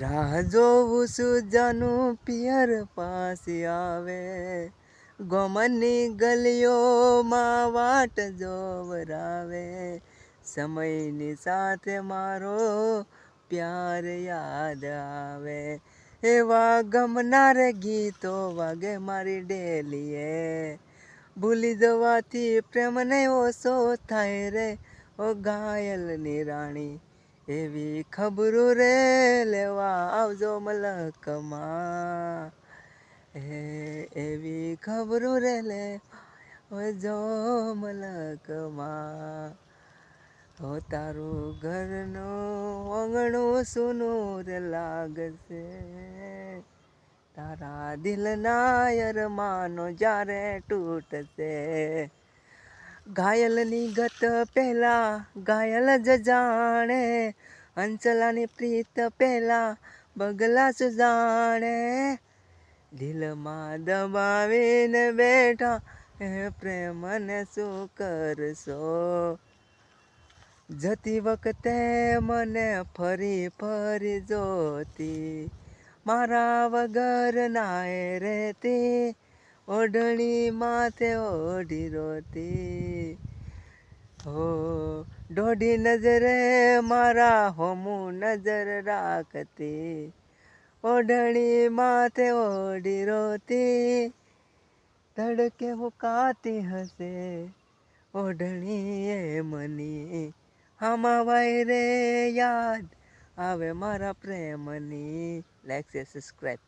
રાહ જોવું છું જાનું પિયર પાસે આવે. ગોમનની ગલીઓમાં વાટ જોવરાવે. સમયની સાથે મારો પ્યાર યાદ આવે. એવા ગમનાર ગીતો વાગે મારી ડેલીએ. ભૂલી જવાથી પ્રેમને ઓછો થાય રે. ઓ ઘાયલની રાણી એવી ખબરો રે લેવા આવજો મલકમાં. હે, એવી ખબરો રે લે આવજો મલકમાં. હો, તારું ઘરનું આંગણું સુનું રે લાગશે. તારા દિલના અરમાનો જ્યારે તૂટશે. ઘાયલની ગત પહેલા ઘાયલ જ જાણે અંચલાની પ્રીત પહેલા, બગલા જ જાણે. દિલમાં દબાવીને બેઠા હે પ્રેમને શું કરશો? જતી વખતે મને ફરી ફરી જોતી, મારા વગર નાય રહેતી ઓઢણી માથે ઓઢી રોતી. હો, દોઢી નજરે મારા હોમું નજર રાખતી. ઓઢણી માથે ઓઢી રોતી. તડકે હુકાતી હશે. ઓઢણી એ મની. હામા વાય રે યાદ આવે મારા પ્રેમની. લાઈક છે સબસ્ક્રાઈબ